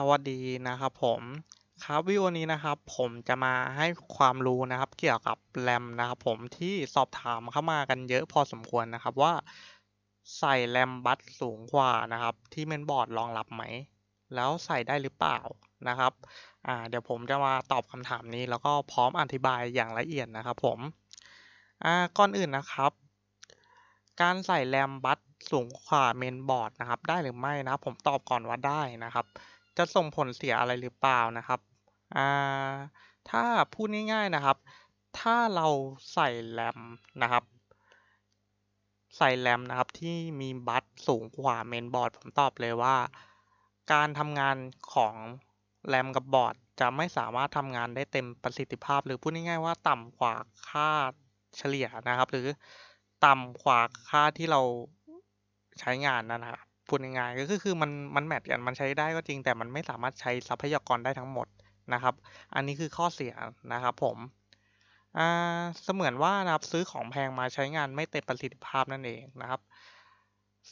สวัสดีนะครับผมครับวิดีนี้นะครับผมจะมาให้ความรู้นะครับ เกี่ยวกับแรมนะครับผมที่สอบถามเข้ามากันเยอะพอสมควรนะครับว่า ใส่แรมบัสสูงกว่านะครับ ที่เมนบอร์ดรองรับไหม แล้วใส่ได้หรือเปล่านะครับอ่าเดี๋ยวผมจะมาตอบคำถามนี้ แล้วก็พร้อมอธิบายอย่างละเอียดนะครับผมอ่าก่อนอื่นนะครับ การใส่แรมบัสสูงกว่าเมนบอร์ดนะครับ ได้หรือไม่นะผมตอบก่อนว่าได้นะครับ จะส่งผลเสียอะไรหรือเปล่านะครับอ่าถ้าพูดง่ายๆนะครับ ถ้าเราใส่แรมนะครับ ใส่แรมนะครับที่มีบัสสูงกว่าเมนบอร์ดผมตอบเลยว่า การทำงานของแรมกับบอร์ดจะไม่สามารถทำงานได้เต็มประสิทธิภาพ หรือพูดง่ายๆว่าต่ำกว่าค่าเฉลี่ยนะครับ หรือต่ำกว่าค่าที่เราใช้งานนะครับ พูดง่ายๆก็คือคือมันมันแมทกันมันใช้ได้ก็จริง แต่มันไม่สามารถใช้ทรัพยากรได้ทั้งหมดนะครับ อันนี้คือข้อเสียนะครับผมอ่าเสมือนว่านะครับซื้อของแพงมาใช้งานไม่เต็มประสิทธิภาพนั่นเองนะครับ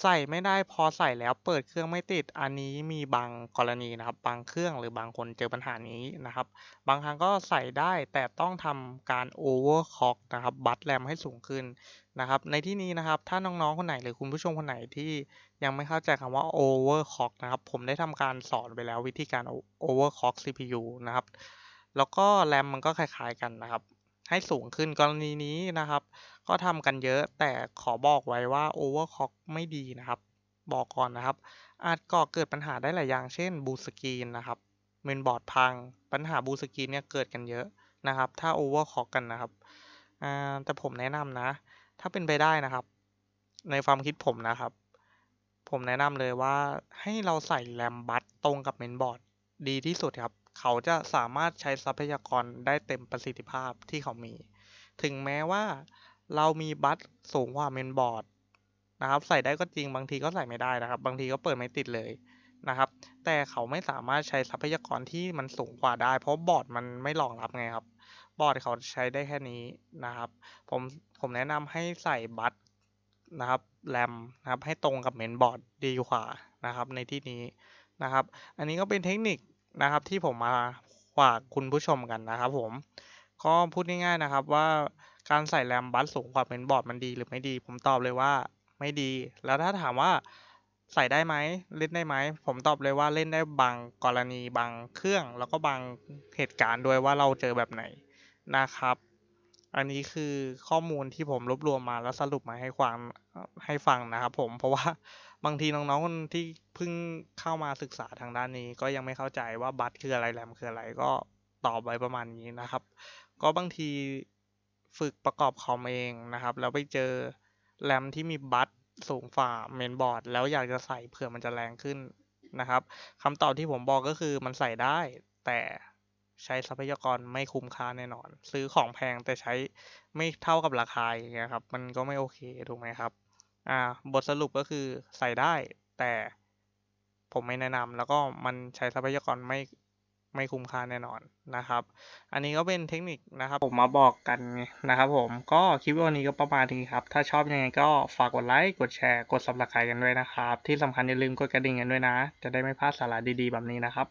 ใส่ไม่ได้พอใส่แล้วเปิดเครื่องไม่ติดอันนี้มีบางกรณีนะครับ บางเครื่องหรือบางคนเจอปัญหานี้นะครับ บางครั้งก็ใส่ได้แต่ต้องทำการ overclock นะครับบัตแรมให้สูงขึ้นนะครับ ในที่นี้นะครับถ้าน้องๆคนไหนหรือคุณผู้ชมคนไหนที่ยังไม่เข้าใจคำว่า overclock นะครับ ผมได้ทำการสอนไปแล้ววิธีการ overclock CPU นะครับแล้วก็แรมมันก็คล้ายๆกันนะครับ ให้สูงขึ้นกรณีนี้นะครับ ก็ทำกันเยอะแต่ขอบอกไว้ว่า overclock ไม่ดีนะครับ บอกก่อนนะครับ อาจก่อเกิดปัญหาได้หลายอย่าง เช่นบูสกรีนนะครับเมนบอร์ดพัง ปัญหาบูสกรีนเนี่ยเกิดกันเยอะนะครับ ถ้า overclock กันนะครับแต่ผมแนะนำนะ ถ้าเป็นไปได้นะครับ ในความคิดผมนะครับ ผมแนะนำเลยว่าให้เราใส่แรมบัสตรงกับเมนบอร์ด ดีที่สุดครับ เขาจะสามารถใช้ทรัพยากรได้เต็มประสิทธิภาพที่เขามี ถึงแม้ว่าเรามีบัสสูงกว่าเมนบอร์ดนะครับ ใส่ได้ก็จริงบางทีก็ใส่ไม่ได้นะครับ บางทีก็เปิดไม่ติดเลยนะครับ แต่เขาไม่สามารถใช้ทรัพยากรที่มันสูงกว่าได้ เพราะบอร์ดมันไม่รองรับไงครับ บอร์ดเขาใช้ได้แค่นี้นะครับ ผมผมแนะนำให้ใส่บัสนะครับแรมนะครับให้ตรงกับเมนบอร์ดดีกว่านะครับในที่นี้ นะครับ อันนี้ก็เป็นเทคนิคนะครับที่ผมมาฝากคุณผู้ชมกันนะครับผมก็พูดง่ายๆนะครับว่าการใส่แรมบัสสูงกว่าเมนบอร์ดมันดีหรือไม่ดี ผมตอบเลยว่าไม่ดี แล้วถ้าถามว่าใส่ได้ไหมเล่นได้ไหม ผมตอบเลยว่าเล่นได้บางกรณีบางเครื่อง แล้วก็บางเหตุการณ์ด้วยว่าเราเจอแบบไหนนะครับ อันนี้คือข้อมูลที่ผมรวบรวมมาแล้วสรุปมาให้ความให้ฟังนะครับผมเพราะว่าบางทีน้องๆคนที่เพิ่งเข้ามาศึกษาทางด้านนี้ ก็ยังไม่เข้าใจว่าบัตคืออะไรแรมคืออะไรก็ตอบไว้ประมาณนี้นะครับ ก็บางทีฝึกประกอบคอมเองนะครับ แล้วไปเจอแรมที่มีบัตสูงฝ่าเมนบอร์ดแล้วอยากจะใส่เผื่อมันจะแรงขึ้นนะครับคำตอบที่ผมบอกก็คือมันใส่ได้แต่ ใช้ทรัพยากรไม่คุ้มค่าแน่นอน ซื้อของแพงแต่ใช้ไม่เท่ากับราคาอย่างเงี้ยครับ มันก็ไม่โอเคถูกไหมครับ อ่า บทสรุปก็คือใส่ได้ แต่ผมไม่แนะนำแล้วก็มันใช้ทรัพยากรไม่ไม่คุ้มค่าแน่นอนนะครับ อันนี้ก็เป็นเทคนิคนะครับ ผมมาบอกกันนะครับผมก็คลิปวันนี้ก็ประมาณนี้ครับ ถ้าชอบยังไงก็ฝากกดไลค์ กดแชร์ กดซับสไครต์กันด้วยนะครับ ที่สำคัญอย่าลืมกดกระดิ่งกันด้วยนะ จะได้ไม่พลาดสาระดีๆ แบบนี้นะครับ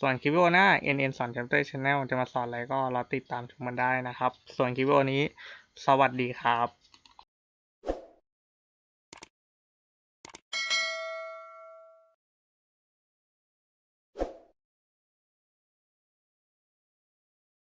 ส่วนคลิปวิดีโอหน้า NN สอน Chapter Channel จะมาสอนอะไรก็รอติดตามชมมันได้นะครับ ส่วนคลิปวิดีโอนี้ สวัสดีครับ